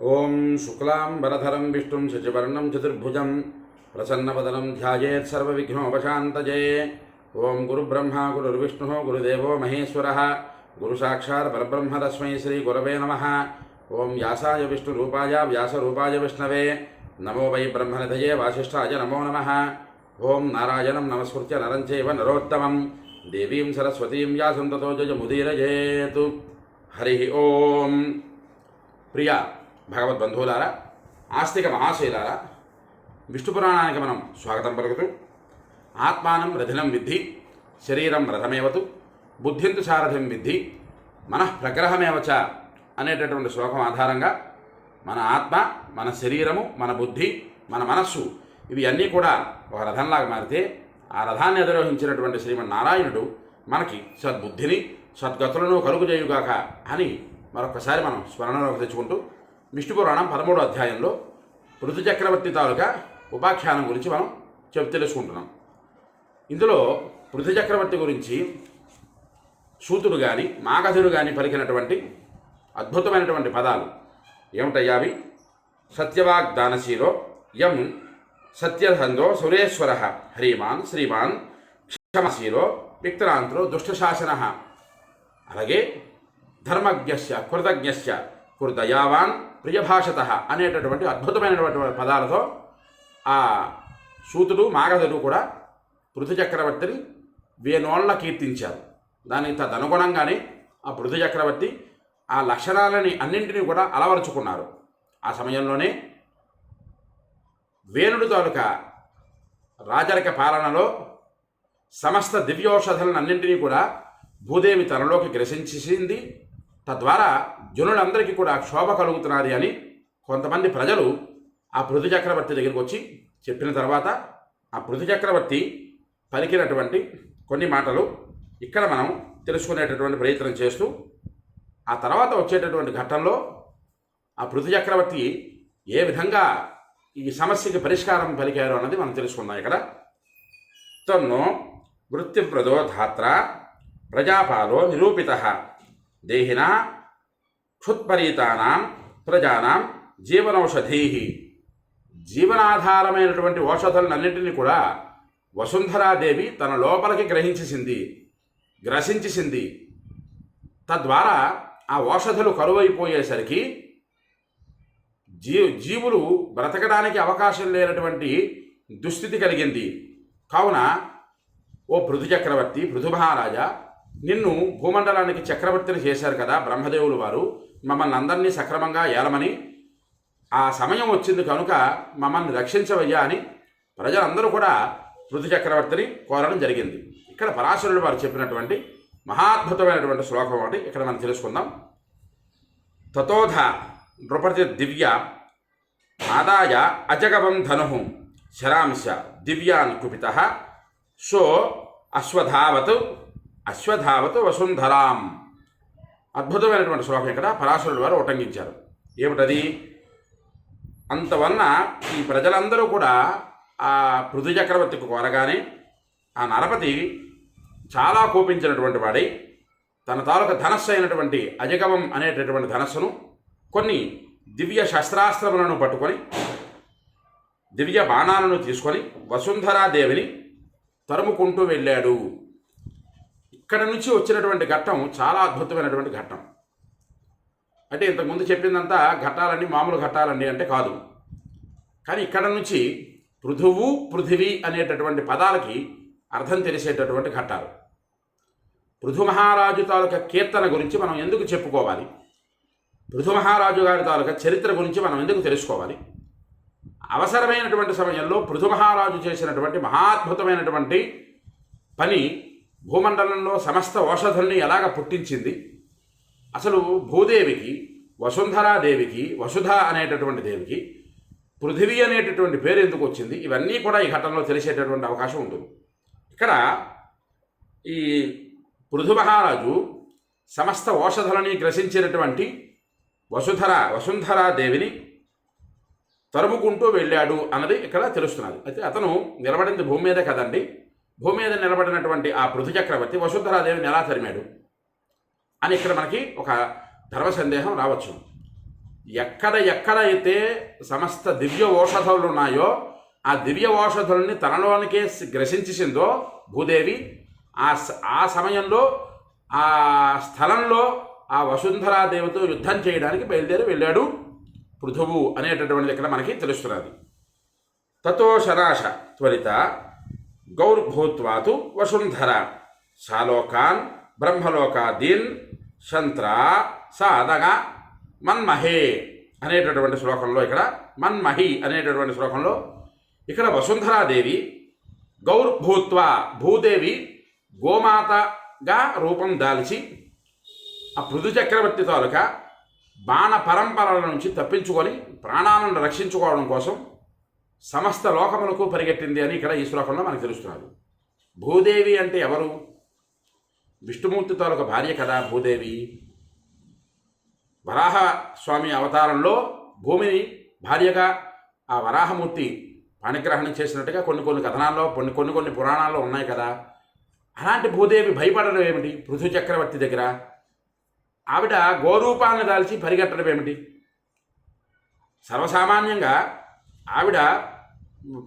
ओं शुक्लां वरधरं विष्णुं शचिवर्णं चतुर्भुजं प्रसन्नवदनं ध्यायेत् सर्वविघ्नोपशान्तये। ओं गुरुब्रह्मा, गुरुर्विष्णुः, गुरुदेवो महेश्वरः। गुरसाक्षा परब्रह्म तस्मै श्रीगुरवे नमः। ॐ व्यासाय विष्णुरूपाय, व्यासरूपाय विष्णवे। नमो वै ब्रह्मनिधये वासिष्ठाय नमो नमः। ॐ नारायणं नमस्कृत्य नरं चैव नरोत्तमं। देवीं सरस्वतीं व्यासं ततो जयमुदीरयेतु। हरिः प्रिया భగవద్బంధువులారా ఆస్తిక మహాశైలారా విష్ణు పురాణానికి మనం స్వాగతం పలుకుతూ ఆత్మానం రథినం విద్ధి శరీరం రథమేవతు బుద్ధింతు సారథ్యం విద్ధి మనః ప్రగ్రహమేవచ అనేటటువంటి శ్లోకం ఆధారంగా మన ఆత్మ మన శరీరము మన బుద్ధి మన మనస్సు ఇవి అన్నీ కూడా ఒక రథంలాగా మారితే ఆ రథాన్ని అధిరోహించినటువంటి శ్రీమన్నారాయణుడు మనకి సద్బుద్ధిని సద్గతులను కలుగు చేయుగాక అని మరొకసారి మనం స్మరణలోకి తెచ్చుకుంటూ విష్ణు పురాణం పదమూడో అధ్యాయంలో ఋతు చక్రవర్తి తాలూకా ఉపాఖ్యానం గురించి మనం చెప్ తెలుసుకుంటున్నాం. ఇందులో పృథు చక్రవర్తి గురించి సూతుడు కానీ మాగధుడు కానీ పలికినటువంటి అద్భుతమైనటువంటి పదాలు ఏమిటయ్యా అవి? సత్యవాగ్దానశీలో యం సత్యహందో సురేశ్వర హరిమాన్ శ్రీమాన్ క్షమశీలో విక్రాంత్రో దుష్టశాసన. అలాగే ధర్మజ్ఞస్య కృతజ్ఞస్య దయావాన్ ప్రియభాషత అనేటటువంటి అద్భుతమైనటువంటి పదాలతో ఆ సూతుడు మాగధుడు కూడా పృథు చక్రవర్తిని వేనోళ్ళ కీర్తించారు. దానికి తదనుగుణంగానే ఆ పృథు చక్రవర్తి ఆ లక్షణాలని అన్నింటినీ కూడా అలవరుచుకున్నారు. ఆ సమయంలోనే వేణుడు తాలూకా రాజరిక పాలనలో సమస్త దివ్యౌషధాలన్నింటినీ కూడా భూదేవి తనలోకి గ్రసించేసింది. తద్వారా జనులందరికీ కూడా క్షోభ కలుగుతున్నది అని కొంతమంది ప్రజలు ఆ పృథు చక్రవర్తి దగ్గరికి వచ్చి చెప్పిన తర్వాత ఆ పృథు చక్రవర్తి పలికినటువంటి కొన్ని మాటలు ఇక్కడ మనం తెలుసుకునేటటువంటి ప్రయత్నం చేస్తూ ఆ తర్వాత వచ్చేటటువంటి ఘట్టంలో ఆ పృథు చక్రవర్తి ఏ విధంగా ఈ సమస్యకి పరిష్కారం పలికారు అన్నది మనం తెలుసుకుందాం ఇక్కడ. తన్ను వృత్తిప్రదో ధాత్ర ప్రజాపాలో నిరూపిత. దేహిన క్షుత్పరీతానాం ప్రజానాం జీవనౌషధీ జీవనాధారమైనటువంటి ఔషధులన్నింటినీ కూడా వసుంధరాదేవి తన లోపలికి గ్రహించేసింది గ్రసించేసింది. తద్వారా ఆ ఔషధులు కరువైపోయేసరికి జీ జీవులు బ్రతకడానికి అవకాశం లేనటువంటి దుస్థితి కలిగింది. కావున ఓ పృథు చక్రవర్తి పృథు మహారాజా నిన్ను భూమండలానికి చక్రవర్తిని చేశారు కదా బ్రహ్మదేవులు వారు. మమ్మల్ని అందరినీ సక్రమంగా ఏలమని. ఆ సమయం వచ్చింది కనుక మమ్మల్ని రక్షించవయ్యా అని ప్రజలందరూ కూడా పృథు చక్రవర్తిని కోరడం జరిగింది. ఇక్కడ పరాశరుడు వారు చెప్పినటువంటి మహాద్భుతమైనటువంటి శ్లోకం ఒకటి ఇక్కడ మనం తెలుసుకుందాం. తతోధ నృపతి దివ్య ఆదాయ అజగవం ధను శరాంశ దివ్యాన్ కుపిత సో అశ్వధావత్ అశ్వధావత వసుంధరాం. అద్భుతమైనటువంటి శ్లోకం ఇక్కడ. పరాశరుడు వారు ఉటంకించారు. ఏమిటది? అంతవలన ఈ ప్రజలందరూ కూడా ఆ పృథు చక్రవర్తికి కోరగానే ఆ నరపతి చాలా కోపించినటువంటి వాడై తన తాలూకు ధనస్సు అయినటువంటి అజగవం అనేటటువంటి ధనస్సును కొన్ని దివ్య శస్త్రాస్త్రములను పట్టుకొని దివ్య బాణాలను తీసుకొని వసుంధరాదేవిని తరుముకుంటూ వెళ్ళాడు. ఇక్కడ నుంచి వచ్చినటువంటి ఘట్టం చాలా అద్భుతమైనటువంటి ఘట్టం. అంటే ఇంతకుముందు చెప్పిందంతా ఘట్టాలన్నీ మామూలు ఘట్టాలండి అంటే కాదు. కానీ ఇక్కడ నుంచి పృథువు పృథివీ అనేటటువంటి పదాలకి అర్థం తెలిసేటటువంటి ఘట్టాలు. పృథు మహారాజు తాలూకా కీర్తన గురించి మనం ఎందుకు చెప్పుకోవాలి? పృథు మహారాజు గారి తాలూకా చరిత్ర గురించి మనం ఎందుకు తెలుసుకోవాలి? అవసరమైనటువంటి సమయంలో పృథు మహారాజు చేసినటువంటి మహాద్భుతమైనటువంటి పని భూమండలంలో సమస్త ఔషధుల్ని ఎలాగ పుట్టించింది? అసలు భూదేవికి వసుంధరాదేవికి వసుధ అనేటటువంటి దేవికి పృథివీ అనేటటువంటి పేరు ఎందుకు వచ్చింది? ఇవన్నీ కూడా ఈ ఘటనలో తెలిసేటటువంటి అవకాశం ఉంటుంది. ఇక్కడ ఈ పృథు మహారాజు సమస్త ఔషధులని గ్రసించినటువంటి వసుధర వసుంధరాదేవిని తరుముకుంటూ వెళ్ళాడు అన్నది ఇక్కడ తెలుస్తున్నది. అయితే అతను నిలబడింది భూమి మీదే కదండి. భూమి మీద నిలబడినటువంటి ఆ పృథు చక్రవర్తి వసుంధరాదేవిని ఎలా తరిమాడు? అని ఇక్కడ మనకి ఒక ధర్మ సందేహం రావచ్చు. ఎక్కడ ఎక్కడ అయితే సమస్త దివ్య ఔషధాలు ఉన్నాయో ఆ దివ్య ఔషధుల్ని తనలోనికే గ్రసించేసిందో భూదేవి ఆ స- ఆ సమయంలో ఆ స్థలంలో ఆ వసుంధరాదేవితో యుద్ధం చేయడానికి బయలుదేరి వెళ్ళాడు పృథువు అనేటటువంటిది ఇక్కడ మనకి తెలుస్తున్నది. తతో శరాశ త్వరిత గౌర్భూత్వాతు వసుంధర శాలోకాన్ బ్రహ్మలోకాదీన్ శంత్ర సాదగా మన్మహే అనేటటువంటి శ్లోకంలో ఇక్కడ మన్మహి అనేటటువంటి శ్లోకంలో ఇక్కడ వసుంధరాదేవి గౌర్భూత్వ భూదేవి గోమాతగా రూపం దాల్చి ఆ పృథు చక్రవర్తి తాలూకా బాణ పరంపరల నుంచి తప్పించుకొని ప్రాణాలను రక్షించుకోవడం కోసం సమస్త లోకములకు పరిగెట్టింది అని ఇక్కడ ఈ శ్లోకంలో మనకు తెలుస్తున్నారు. భూదేవి అంటే ఎవరు? విష్ణుమూర్తి తాలూకా భార్య కదా భూదేవి. వరాహ స్వామి అవతారంలో భూమిని భార్యగా ఆ వరాహమూర్తి పాణిగ్రహణం చేసినట్టుగా కొన్ని కొన్ని కథనాల్లో కొన్ని కొన్ని కొన్ని పురాణాల్లో ఉన్నాయి కదా. అలాంటి భూదేవి భయపడడం ఏమిటి? పృథు చక్రవర్తి దగ్గర. ఆవిడ గోరూపాన్ని దాల్చి పరిగెట్టడం ఏమిటి? సర్వసామాన్యంగా ఆవిడ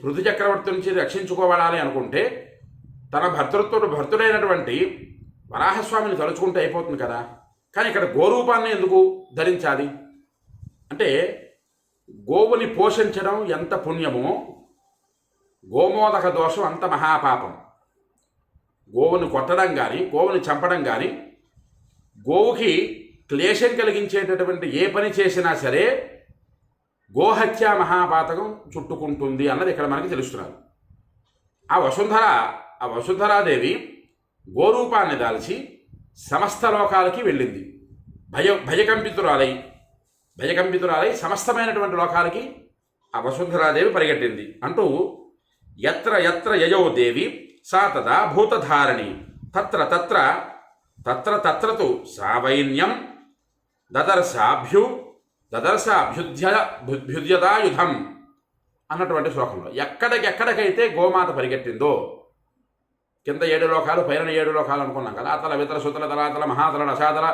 పృథు చక్రవర్తి నుంచి రక్షించుకోవాలని అనుకుంటే తన భర్తృత్వ భర్తుడైనటువంటి వరాహస్వామిని తలుచుకుంటే అయిపోతుంది కదా. కానీ ఇక్కడ గోరూపాన్ని ఎందుకు ధరించాలి? అంటే గోవుని పోషించడం ఎంత పుణ్యమో గోమోదక దోషం అంత మహాపాపం. గోవుని కొట్టడం కానీ గోవుని చంపడం కానీ గోవుకి క్లేశం కలిగించేటటువంటి ఏ పని చేసినా సరే గోహత్య మహాపాతకం చుట్టుకుంటుంది అన్నది ఇక్కడ మనకి తెలుస్తున్నారు. ఆ వసుంధర ఆ వసుంధరాదేవి గోరూపాన్ని దాల్చి సమస్త లోకాలకి వెళ్ళింది. భయ భయకంపితురాలై భయకంపితురాలై సమస్తమైనటువంటి లోకాలకి ఆ వసుంధరాదేవి పరిగెట్టింది. అంటూ ఎత్ర ఎత్ర యయో దేవి సా తదా భూతధారణి. తత్ర తత్ర తత్ర తత్రతు సావైన్యం దదర్శాభ్యు దదర్శ అభ్యుధ్య భ్యుద్యతాయుధం అన్నటువంటి శ్లోకంలో ఎక్కడికెక్కడికైతే గోమాత పరిగెట్టిందో కింద ఏడు లోకాలు పైన ఏడు లోకాలు అనుకున్నాం కదా అతల వితల సుతల తలాతల మహాతల రసాతల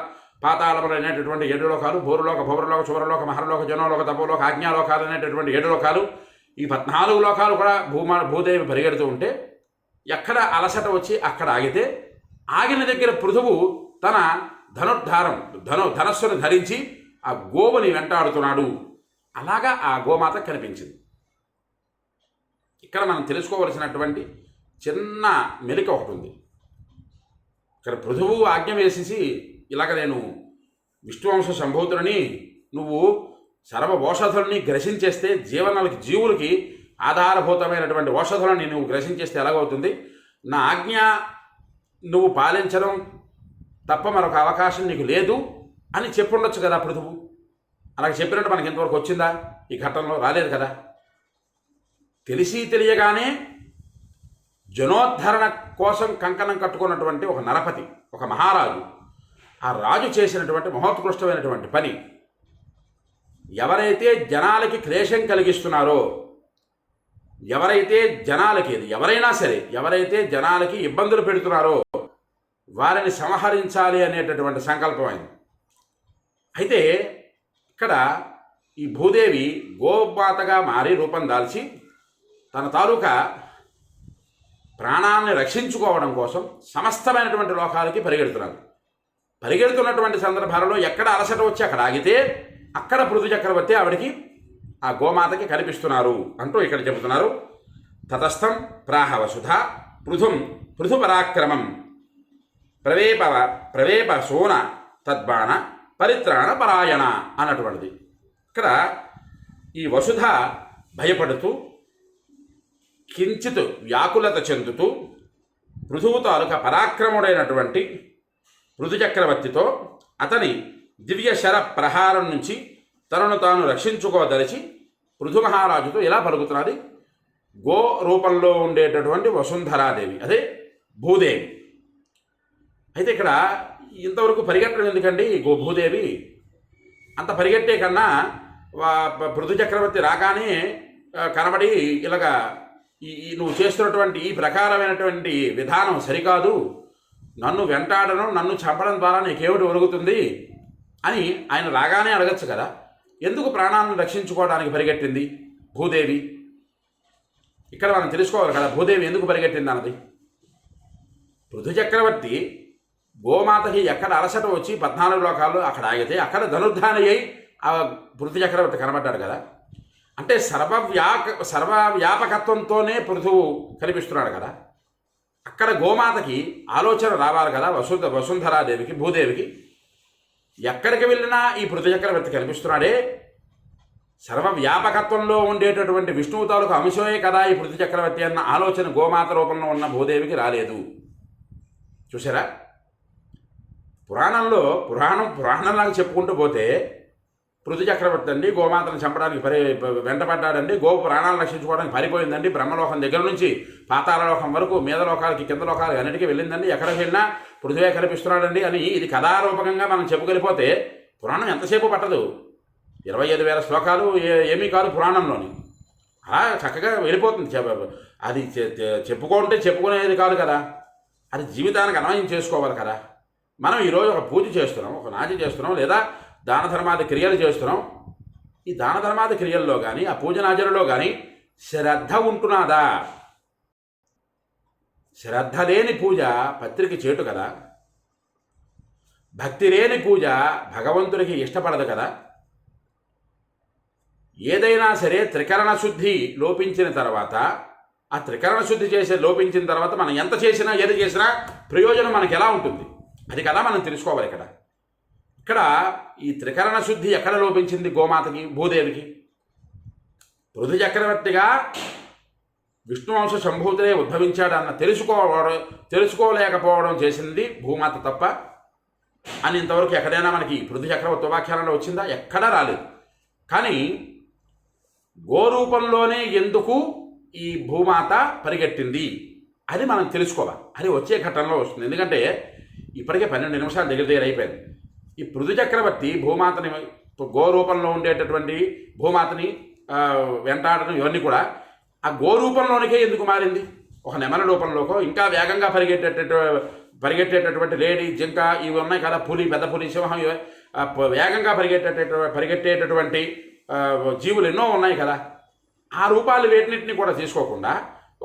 పాతాళములు అనేటటువంటి ఏడు లోకాలు భూరులోక భౌరలోక శుభ్రలోక మహరలోక జనోలోక తపోలోక ఆజ్ఞాలోకాలు అనేటటువంటి ఏడు లోకాలు ఈ పద్నాలుగు లోకాలు కూడా భూమా భూదేవి పరిగెడుతూ ఉంటే ఎక్కడ అలసట వచ్చి అక్కడ ఆగితే ఆగిన దగ్గర పృథువు తన ధనుర్ధారం ధను ధనస్సును ధరించి ఆ గోవుని వెంటాడుతున్నాడు. అలాగా ఆ గోమాత కనిపించింది. ఇక్కడ మనం తెలుసుకోవలసినటువంటి చిన్న మెలిక ఒకటి ఉంది ఇక్కడ పృథువు ఆజ్ఞ వేసేసి ఇలాగ నేను విష్ణువంశ సంభూతుడిని నువ్వు సర్వఔషధుల్ని గ్రసించేస్తే జీవనాలకి జీవులకి ఆధారభూతమైనటువంటి ఓషధులని నువ్వు గ్రసించేస్తే ఎలాగవుతుంది? నా ఆజ్ఞ నువ్వు పాలించడం తప్ప మరొక అవకాశం నీకు లేదు. అని చెప్పుండొచ్చు కదా పృథువు అలాగే చెప్పినట్టు మనకి ఇంతవరకు వచ్చిందా? ఈ ఘట్టంలో రాలేదు కదా. తెలిసి తెలియగానే జనోద్ధరణ కోసం కంకణం కట్టుకున్నటువంటి ఒక నరపతి ఒక మహారాజు ఆ రాజు చేసినటువంటి మహోత్కృష్టమైనటువంటి పని. ఎవరైతే జనాలకి క్లేశం కలిగిస్తున్నారో ఎవరైతే జనాలకి ఎవరైనా సరే ఎవరైతే జనాలకి ఇబ్బందులు పెడుతున్నారో వారిని సంహరించాలి అనేటటువంటి సంకల్పం అయింది. అయితే ఇక్కడ ఈ భూదేవి గోమాతగా మారి రూపం దాల్చి తన తాలూకా ప్రాణాన్ని రక్షించుకోవడం కోసం సమస్తమైనటువంటి లోకాలకి పరిగెడుతున్నారు పరిగెడుతున్నటువంటి సందర్భాలలో ఎక్కడ అలసట వచ్చి అక్కడ ఆగితే అక్కడ పృథు చక్రవర్తి ఆవిడికి ఆ గోమాతకి కనిపిస్తున్నారు అంటూ ఇక్కడ చెబుతున్నారు. తతస్థం ప్రాహ వసుధ పృథుం పృథు పరాక్రమం ప్రవేప ప్రవేప సోన తద్బాణ పరిత్రాణ పరాయణ అన్నటువంటిది. ఇక్కడ ఈ వసుధ భయపడుతూ కించిత్ వ్యాకులత చెందుతూ పృథువు తాలూకా పరాక్రముడైనటువంటి చక్రవర్తితో అతని దివ్య శర ప్రహారం నుంచి తనను తాను రక్షించుకోదలిచి పృథు మహారాజుతో ఇలా పలుకుతున్నది గో రూపంలో ఉండేటటువంటి వసుంధరాదేవి అదే భూదేవి. అయితే ఇక్కడ ఇంతవరకు పరిగెట్టడం ఎందుకండి? భూదేవి. అంత పరిగెట్టే కన్నా పృథు చక్రవర్తి రాగానే కనబడి ఇలాగా ఈ ఈ నువ్వు చేస్తున్నటువంటి ఈ ప్రకారమైనటువంటి విధానం సరికాదు. నన్ను వెంటాడడం నన్ను చంపడం ద్వారా నీకేమిటి ఒరుగుతుంది? అని ఆయన రాగానే అడగచ్చు కదా. ఎందుకు ప్రాణాలను రక్షించుకోవడానికి పరిగెట్టింది భూదేవి? ఇక్కడ మనం తెలుసుకోవాలి కదా భూదేవి ఎందుకు పరిగెట్టింది అన్నది. పృథు చక్రవర్తి గోమాతకి ఎక్కడ అలసట వచ్చి పద్నాలుగు లోకాలు అక్కడ ఆగితే అక్కడ ధనుర్ధాని అయి ఆ పృథు చక్రవర్తి కనబడ్డాడు కదా. అంటే సర్వవ్యాక సర్వవ్యాపకత్వంతోనే పృథువు కనిపిస్తున్నాడు కదా. అక్కడ గోమాతకి ఆలోచన రావాలి కదా వసుధ వసుంధరాదేవికి భూదేవికి. ఎక్కడికి వెళ్ళినా ఈ పృథు చక్రవర్తి కనిపిస్తున్నాడే. సర్వ వ్యాపకత్వంలో ఉండేటటువంటి విష్ణువు తాలూకు అంశమే కదా ఈ పృథు చక్రవర్తి అన్న ఆలోచన గోమాత రూపంలో ఉన్న భూదేవికి రాలేదు. చూసారా పురాణంలో పురాణం పురాణంలాగా చెప్పుకుంటూ పోతే పృథు చక్రవర్తి అండి గోమాతను చంపడానికి పరి వెంటపడ్డాడండి గో ప్రాణాలను రక్షించుకోవడానికి పరిపోయిందండి బ్రహ్మలోకం దగ్గర నుంచి పాతాళలోకం వరకు మీద లోకాలకి కింద లోకాలకి అన్నిటికీ వెళ్ళిందండి. ఎక్కడికి వెళ్ళినా పృథువే కనిపిస్తున్నాడండి అని ఇది కథారూపకంగా మనం చెప్పుకెళ్ళిపోతే పురాణం ఎంతసేపు పట్టదు? ఇరవై ఐదు వేల శ్లోకాలు ఏమీ కాదు పురాణంలోని. అలా చక్కగా వెళ్ళిపోతుంది. అది చెప్పుకుంటే చెప్పుకునేది కాదు కదా. అది జీవితానికి అన్వయం చేసుకోవాలి కదా. మనం ఈరోజు ఒక పూజ చేస్తున్నాం ఒక నాట్యం చేస్తున్నాం లేదా దాన ధర్మాది క్రియలు చేస్తున్నాం. ఈ దాన ధర్మాది క్రియల్లో కానీ ఆ పూజనాజరులో కానీ శ్రద్ధ ఉంటున్నాదా? శ్రద్ధ లేని పూజ పత్రిక చేటు కదా. భక్తి లేని పూజ భగవంతునికి ఇష్టపడదు కదా. ఏదైనా సరే త్రికరణ శుద్ధి లోపించిన తర్వాత ఆ త్రికరణ శుద్ధి చేసే లోపించిన తర్వాత మనం ఎంత చేసినా ఏది చేసినా ప్రయోజనం మనకి ఎలా ఉంటుంది? అది కదా మనం తెలుసుకోవాలి ఇక్కడ. ఇక్కడ ఈ త్రికరణ శుద్ధి ఎక్కడ లోపించింది గోమాతకి భూదేవికి? పృథు చక్రవర్తిగా విష్ణువంశ సంభూతులే ఉద్భవించాడు అన్న తెలుసుకోవడం తెలుసుకోలేకపోవడం చేసింది భూమాత తప్ప అని ఇంతవరకు ఎక్కడైనా మనకి పృథు చక్రవర్తి ఉపాఖ్యానంలో వచ్చిందా? ఎక్కడా రాలేదు. కానీ గోరూపంలోనే ఎందుకు ఈ భూమాత పరిగెట్టింది? అది మనం తెలుసుకోవాలి. అది వచ్చే ఘట్టంలో వస్తుంది. ఎందుకంటే ఇప్పటికే పన్నెండు నిమిషాలు దగ్గర దగ్గర అయిపోయింది. ఈ పృథు చక్రవర్తి భూమాతని గోరూపంలో ఉండేటటువంటి భూమాతని వెంటాడడం ఇవన్నీ కూడా ఆ గోరూపంలోనికే ఎందుకు మారింది? ఒక నెమల రూపంలోకో ఇంకా వేగంగా పరిగెట్టేటట్టు పరిగెట్టేటటువంటి లేడీ జింక ఇవి ఉన్నాయి కదా పులి పెద్ద పులి సింహం ఇవి, వేగంగా పరిగెట్టేట పరిగెట్టేటటువంటి జీవులు ఎన్నో ఉన్నాయి కదా. ఆ రూపాలు వేటినిటిని కూడా తీసుకోకుండా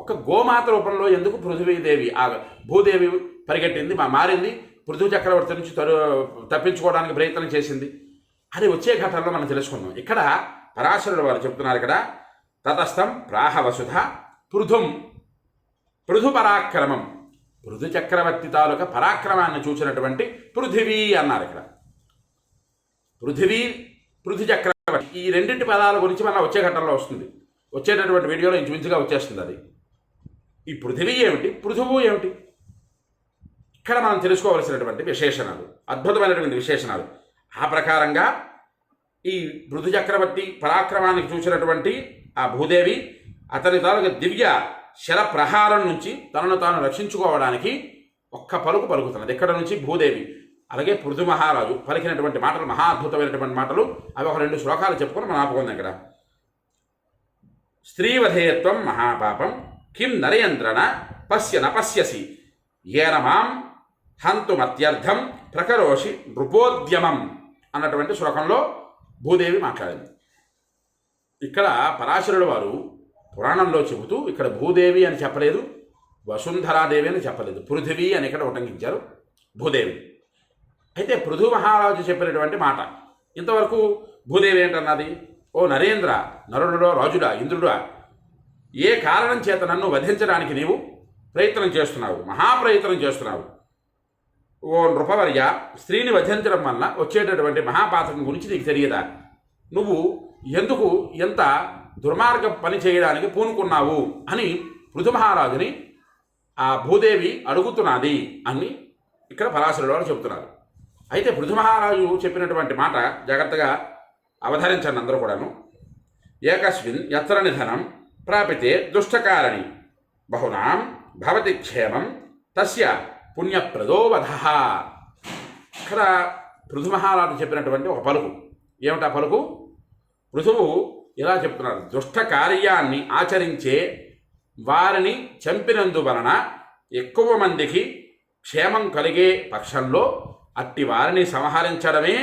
ఒక గోమాత రూపంలో ఎందుకు పృథ్వీదేవి ఆ భూదేవి పరిగెట్టింది మా మారింది పృథ్వీ చక్రవర్తి నుంచి తరు తప్పించుకోవడానికి ప్రయత్నం చేసింది. అది వచ్చే ఘటనలో మనం తెలుసుకుందాం. ఇక్కడ పరాశరుడు వారు చెప్తున్నారు ఇక్కడ తతస్థం ప్రాహవసుధ పృథుం పృథు పరాక్రమం పృథు చక్రవర్తి తాలూకా పరాక్రమాన్ని చూసినటువంటి పృథివీ అన్నారు ఇక్కడ. పృథివీ పృథు చక్రవర్తి. ఈ రెండింటి పదాల గురించి మన వచ్చే ఘటనలో వస్తుంది. వచ్చేటటువంటి వీడియోలో ఇంచుమించుగా వచ్చేస్తుంది అది. ఈ పృథివీ ఏమిటి? పృథువు ఏమిటి? ఇక్కడ మనం తెలుసుకోవలసినటువంటి విశేషణాలు అద్భుతమైనటువంటి విశేషణాలు. ఆ ప్రకారంగా ఈ మృదు చక్రవర్తి పరాక్రమానికి చూసినటువంటి ఆ భూదేవి అతని తాలూకు దివ్య శర ప్రహారం నుంచి తనను తాను రక్షించుకోవడానికి ఒక్క పలుకు పలుకుతున్నది. ఎక్కడ నుంచి భూదేవి అలాగే పృథు మహారాజు పలికినటువంటి మాటలు మహా అద్భుతమైనటువంటి మాటలు అవి ఒక రెండు శ్లోకాలు చెప్పుకొని మనం ఆపుకుందాం ఇక్కడ. స్త్రీవధేయత్వం మహాపాపం కిం నరయంత్రణ పశ్య నపశ్యసి ఏన మాం హంతుమత్యర్థం ప్రకరోషి నృపోద్యమం అన్నటువంటి శ్లోకంలో భూదేవి మాట్లాడింది. ఇక్కడ పరాశరుడు వారు పురాణంలో చెబుతూ ఇక్కడ భూదేవి అని చెప్పలేదు వసుంధరాదేవి అని చెప్పలేదు పృథివీ అని ఇక్కడ ఉటంకించారు భూదేవి. అయితే పృథు మహారాజు చెప్పినటువంటి మాట ఇంతవరకు భూదేవి ఏంటన్నది? ఓ నరేంద్ర నరుడులో రాజుడా ఇంద్రుడా ఏ కారణం చేత నన్ను వధించడానికి నీవు ప్రయత్నం చేస్తున్నావు మహాప్రయత్నం చేస్తున్నావు? ఓ నృపవర్య స్త్రీని వధించడం వల్ల వచ్చేటటువంటి మహాపాతకం గురించి నీకు తెలియదా? నువ్వు ఎందుకు ఎంత దుర్మార్గ పని చేయడానికి పూనుకున్నావు? అని పృథుమహారాజుని ఆ భూదేవి అడుగుతున్నది అని ఇక్కడ పరాశరుడు వారు చెబుతున్నారు. అయితే పృథు మహారాజు చెప్పినటువంటి మాట జాగ్రత్తగా అవధరించండి అందరూ కూడాను. ఏకస్మిన్ ఎత్ర నిధనం ప్రాపితే దుష్టకారణి. బహునాం భవతి క్షేమం తస్య పుణ్యప్రదోవధ. ఇక్కడ పృథు మహారాజు చెప్పినటువంటి ఒక పలుకు. ఏమిటా పలుకు? పృథువు ఇలా చెప్తున్నారు దుష్ట కార్యాన్ని ఆచరించే వారిని చంపినందువలన ఎక్కువ మందికి క్షేమం కలిగే పక్షంలో అట్టి వారిని సంహరించడమే.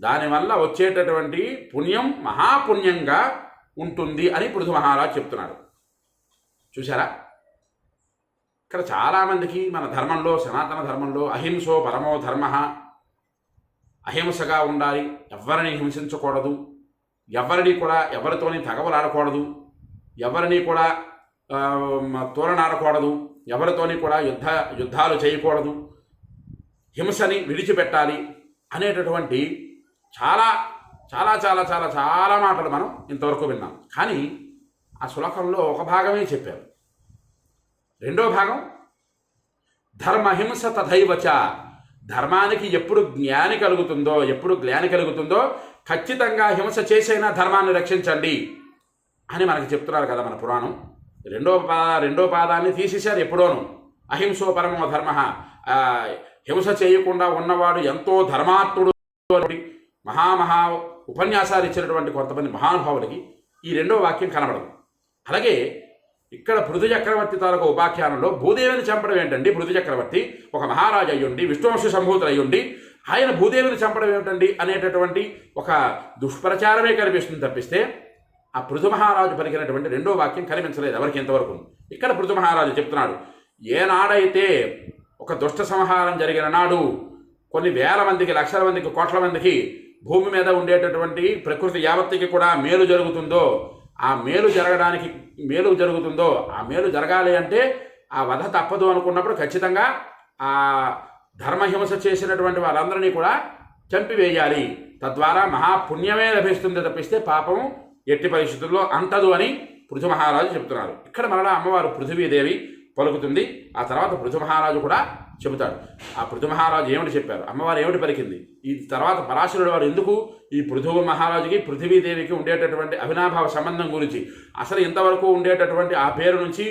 దానివల్ల వచ్చేటటువంటి పుణ్యం మహాపుణ్యంగా ఉంటుంది అని పృథు మహారాజు చెప్తున్నారు చూసారా ఇక్కడ చాలామందికి మన ధర్మంలో సనాతన ధర్మంలో అహింసో పరమో ధర్మ అహింసగా ఉండాలి. ఎవరిని హింసించకూడదు. ఎవరిని కూడా ఎవరితోని తగవలాడకూడదు. ఎవరిని కూడా తోరణాడకూడదు. ఎవరితోని కూడా యుద్ధ యుద్ధాలు చేయకూడదు. హింసని విడిచిపెట్టాలి అనేటటువంటి చాలా చాలా చాలా చాలా చాలా మాటలు మనం ఇంతవరకు విన్నాం. కానీ ఆ శ్లోకంలో ఒక భాగమే చెప్పారు. రెండో భాగం. ధర్మహింస తథైవచ. ధర్మానికి ఎప్పుడు జ్ఞాని కలుగుతుందో ఎప్పుడు జ్ఞాని కలుగుతుందో ఖచ్చితంగా హింస చేసైనా ధర్మాన్ని రక్షించండి అని మనకి చెప్తున్నారు కదా మన పురాణం. రెండో పా రెండో పాదాన్ని తీసేశారు ఎప్పుడోను. అహింసో పరమో ధర్మ. హింస చేయకుండా ఉన్నవాడు ఎంతో ధర్మాత్ముడు మహామహా ఉపన్యాసాలు ఇచ్చినటువంటి కొంతమంది మహానుభావులకి ఈ రెండో వాక్యం కనబడదు. అలాగే ఇక్కడ పృథు చక్రవర్తి తాలూకు ఉపాఖ్యానంలో భూదేవిని చంపడం ఏంటండి? పృథు చక్రవర్తి ఒక మహారాజు అయ్యుండి విష్ణువంశ సంభూతులు అయ్యుండి ఆయన భూదేవిని చంపడం ఏమిటండి అనేటటువంటి ఒక దుష్ప్రచారమే కనిపిస్తుంది తప్పిస్తే ఆ పృథు మహారాజు పలికినటువంటి రెండో వాక్యం కనిపించలేదు ఎవరికి ఇంతవరకు. ఇక్కడ పృథు మహారాజు చెప్తున్నాడు ఏనాడైతే ఒక దుష్ట సంహారం జరిగిన నాడు కొన్ని వేల మందికి లక్షల మందికి కోట్ల మందికి భూమి మీద ఉండేటటువంటి ప్రకృతి యావత్తికి కూడా మేలు జరుగుతుందో ఆ మేలు జరగడానికి మేలు జరుగుతుందో ఆ మేలు జరగాలి అంటే ఆ వధ తప్పదు అనుకున్నప్పుడు ఖచ్చితంగా ఆ ధర్మహింస చేసినటువంటి వాళ్ళందరినీ కూడా చంపివేయాలి. తద్వారా మహాపుణ్యమే లభిస్తుంది తప్పిస్తే పాపం ఎట్టి పరిస్థితుల్లో అంటదు అని పృథు మహారాజు చెప్తున్నారు. ఇక్కడ మరలా అమ్మవారు పృథివీదేవి పలుకుతుంది. ఆ తర్వాత పృథు మహారాజు కూడా చెబుతాడు. ఆ పృథు మహారాజు ఏమిటి చెప్పారు? అమ్మవారు ఏమిటి పలికింది? ఈ తర్వాత పరాశరుడు వారు ఎందుకు ఈ పృథువు మహారాజుకి పృథివీదేవికి ఉండేటటువంటి అవినాభావ సంబంధం గురించి? అసలు ఇంతవరకు ఉండేటటువంటి ఆ పేరు నుంచి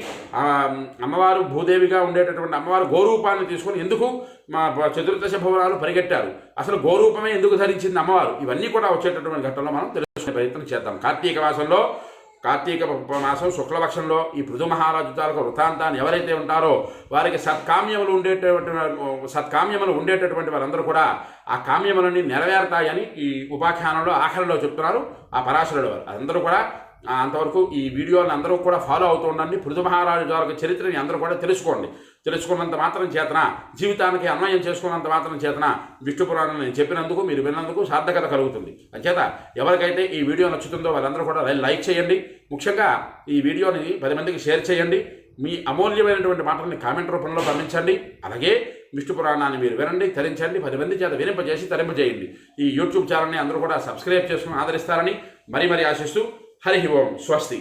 అమ్మవారు భూదేవిగా ఉండేటటువంటి అమ్మవారు గోరూపాన్ని తీసుకొని ఎందుకు మా చతుర్దశ భవనాలు పరిగెట్టారు? అసలు గోరూపమే ఎందుకు ధరించింది అమ్మవారు? ఇవన్నీ కూడా వచ్చేటటువంటి ఘట్టంలో మనం తెలుసుకునే ప్రయత్నం చేద్దాం. కార్తీక మాసంలో కార్తీక మాసం శుక్లపక్షంలో ఈ పృథు మహారాజు తాలూకు వృత్తాంతాన్ని ఎవరైతే ఉంటారో వారికి సత్కామ్యములు ఉండేటటువంటి సత్కామ్యములు ఉండేటటువంటి వారందరూ కూడా ఆ కామ్యములన్నీ నెరవేరుతాయని ఈ ఉపాఖ్యానంలో ఆఖరిలో చెప్తున్నారు ఆ పరాశరుడు వారు. అందరూ కూడా అంతవరకు ఈ వీడియోని అందరూ కూడా ఫాలో అవుతూ ఉండండి. పృథు మహారాజు గారి చరిత్రని అందరూ కూడా తెలుసుకోండి. తెలుసుకున్నంత మాత్రం చేతన జీవితానికి అన్వయం చేసుకున్నంత మాత్రం చేతన విష్ణు పురాణం నేను చెప్పినందుకు మీరు విన్నందుకు సార్థకత కలుగుతుంది. అంచేత ఎవరికైతే ఈ వీడియో నచ్చుతుందో వాళ్ళందరూ కూడా లైక్ చేయండి. ముఖ్యంగా ఈ వీడియోని పది మందికి షేర్ చేయండి. మీ అమూల్యమైనటువంటి మాటల్ని కామెంట్ రూపంలో పంపించండి. అలాగే విష్ణు పురాణాన్ని మీరు వినండి తరించండి పది మంది చేత వినింపజేసి తరింపజేయండి ఈ యూట్యూబ్ ఛానల్ని అందరూ కూడా సబ్స్క్రైబ్ చేసుకుని ఆదరిస్తారని మరీ మరీ ఆశిస్తూ హరి ఓం స్వస్తి.